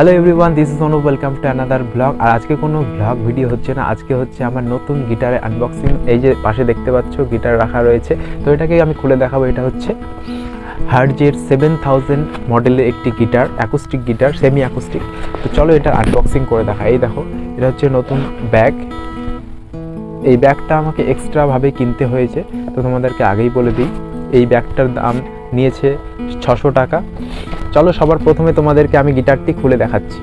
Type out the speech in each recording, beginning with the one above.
Hello everyone this is Anu welcome to another blog আর আজকে কোনো blog video হচ্ছে না। আজকে হচ্ছে আমার নতুন গিটারের আনবক্সিং এই যে পাশে দেখতে পাচ্ছ গিটার রাখা রয়েছে। তো এটাকে আমি খুলে দেখাবো। এটা হচ্ছে হার্জের সেভেন থাউজেন্ড মডেলের একটি guitar acoustic guitar semi acoustic তো চলো এটা আনবক্সিং করে দেখা। এই দেখো, এটা হচ্ছে নতুন ব্যাগ এই ব্যাগটা আমাকে এক্সট্রাভাবে কিনতে হয়েছে। তো তোমাদেরকে আগেই বলে দিই, এই ব্যাগটার দাম নিয়েছে ছশো টাকা। চলো সবার প্রথমে তোমাদেরকে আমি গিটারটি খুলে দেখাচ্ছি।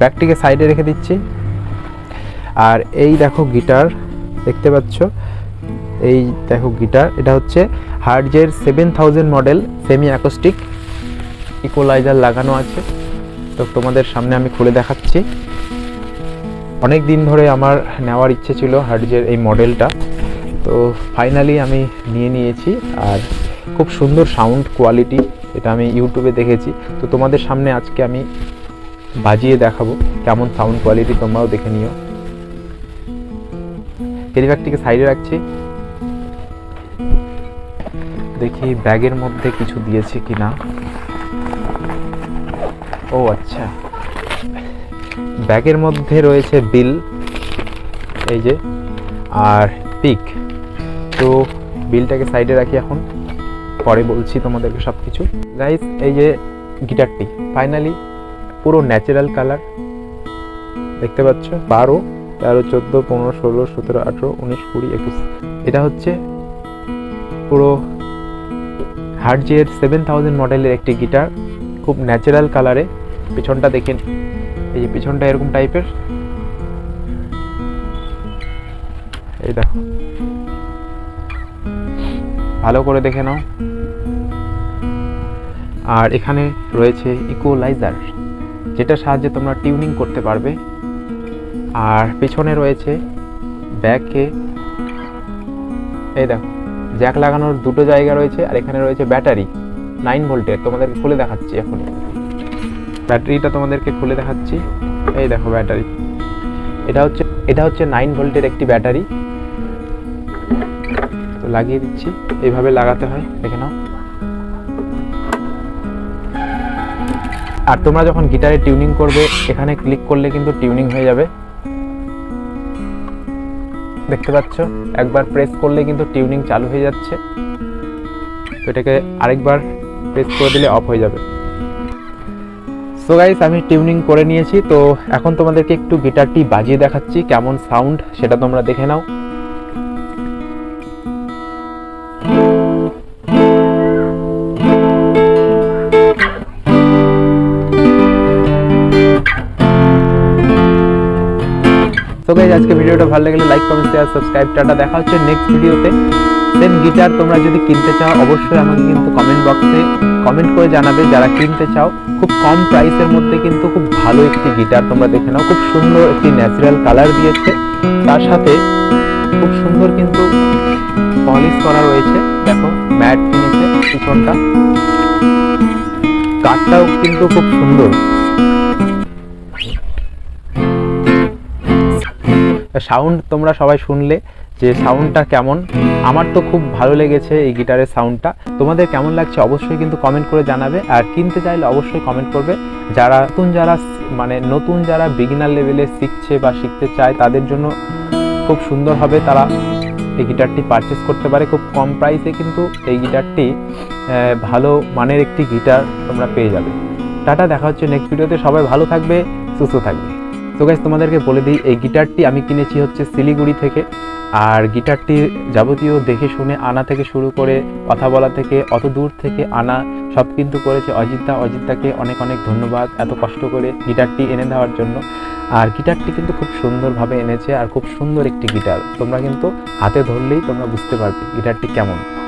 ব্যাগটিকে সাইডে রেখে দিচ্ছি। আর এই দেখো গিটার, দেখতে পাচ্ছ? এই দেখো গিটার, এটা হচ্ছে হার্জের seven thousand model semi acoustic equaliser লাগানো আছে। তো তোমাদের সামনে আমি খুলে দেখাচ্ছি। অনেক দিন ধরে আমার নেওয়ার ইচ্ছে ছিল হার্ডজের এই মডেলটা। তো ফাইনালি আমি নিয়ে নিয়েছি আর খুব সুন্দর সাউন্ড কোয়ালিটি এটা আমি ইউটিউবে দেখেছি। তো তোমাদের সামনে আজকে আমি বাজিয়ে দেখাবো কেমন সাউন্ড কোয়ালিটি তোমরাও দেখে নিও। ক্যারিব্যাগটিকে সাইডে রাখছি। দেখি ব্যাগের মধ্যে কিছু দিয়েছে কি না ও আচ্ছা। ব্যাগের মধ্যে রয়েছে বিল, এই যে, আর পিক তো বিলটাকে সাইডে রাখি এখন, পরে বলছি তোমাদেরকে সব কিছু গাইস এই যে গিটারটি ফাইনালি পুরো ন্যাচারাল কালার দেখতে পাচ্ছ? বারো, তেরো, চোদ্দ, পনেরো, ষোলো, সতেরো, আঠেরো, উনিশ, কুড়ি, একুশ। এটা হচ্ছে পুরো হার্জের সেভেন থাউজেন্ড মডেলের একটি গিটার, খুব ন্যাচারাল কালারে পিছনটা দেখেন এই যে পিছনটা এরকম টাইপের। এই দেখো। ভালো করে দেখে নাও। আর এখানে রয়েছে ইকোলাইজার যেটা সাহায্যে তোমরা টিউনিং করতে পারবে। আর পেছনে রয়েছে ব্যাকে এই দেখো জ্যাক লাগানোর দুটো জায়গা রয়েছে, আর এখানে রয়েছে ব্যাটারি নাইন ভোল্টের তোমাদেরকে খুলে দেখাচ্ছি এখন ব্যাটারিটা তোমাদেরকে খুলে দেখাচ্ছি। এই দেখো ব্যাটারি। এটা হচ্ছে এটা হচ্ছে নাইন ভোল্টের একটি ব্যাটারি। তো লাগিয়ে দিচ্ছি। এইভাবে লাগাতে হয়, দেখে নাও। আর তোমরা যখন গিটারে টিউনিং করবে, এখানে ক্লিক করলে কিন্তু টিউনিং হয়ে যাবে। দেখতে পাচ্ছ? একবার প্রেস করলে কিন্তু টিউনিং চালু হয়ে যাচ্ছে। তো এটাকে আরেকবার প্রেস করে দিলে অফ হয়ে যাবে। সো গাইস আমি টিউনিং করে নিয়েছি, তো এখন তোমাদেরকে একটু গিটারটি বাজিয়ে দেখাচ্ছি, কেমন সাউন্ড সেটা তোমরা দেখে নাও। তো গাইজ আজকে ভিডিওটা ভালো লাগলে like comment share subscribe tata. দেখা হচ্ছে নেক্সট ভিডিওতে সেম গিটার তোমরা যদি কিনতে চাও, অবশ্যই আমাকে কিন্তু কমেন্ট বক্সে কমেন্ট করে জানাবে যারা কিনতে চাও। খুব কম প্রাইসের মধ্যে কিন্তু খুব ভালো একটি গিটার তোমরা দেখে নাও। খুব সুন্দর একটি ন্যাচারাল কালার দিয়েছে। তার সাথে খুব সুন্দর কিন্তু পলিশ করা রয়েছে। দেখো ম্যাট কিনেছে পিছনটা। কাঠটাও কিন্তু খুব সুন্দর। সাউন্ড তোমরা সবাই শুনলে। যে সাউন্ডটা কেমন, আমার তো খুব ভালো লেগেছে এই গিটারের সাউন্ডটা তোমাদের কেমন লাগছে অবশ্যই কিন্তু কমেন্ট করে জানাবে, আর কিনতে চাইলে অবশ্যই কমেন্ট করবে। যারা নতুন, যারা মানে নতুন, যারা বিগিনার লেভেলে শিখছে বা শিখতে চায়, তাদের জন্য খুব সুন্দর হবে। তারা এই গিটারটি পারচেস করতে পারে। খুব কম প্রাইসে কিন্তু এই গিটারটি ভালো মানের একটি গিটার তোমরা পেয়ে যাবে। টাটা, দেখা হচ্ছে নেক্সট ভিডিওতে সবাই ভালো থাকবে, সুস্থ থাকবে। তো গাইজ তোমাদেরকে বলে দিই, এই গিটারটি আমি কিনেছি হচ্ছে শিলিগুড়ি থেকে। আর গিটারটি যাবতীয় দেখে শুনে আনা থেকে শুরু করে কথা বলা থেকে, অত দূর থেকে আনা, সব কিন্তু করেছে অজিতদা অজিতদাকে অনেক অনেক ধন্যবাদ এত কষ্ট করে গিটারটি এনে দেওয়ার জন্য। আর গিটারটি কিন্তু খুব সুন্দরভাবে এনেছে আর খুব সুন্দর একটি গিটার। তোমরা কিন্তু হাতে ধরলেই তোমরা বুঝতে পারবে গিটারটি কেমন।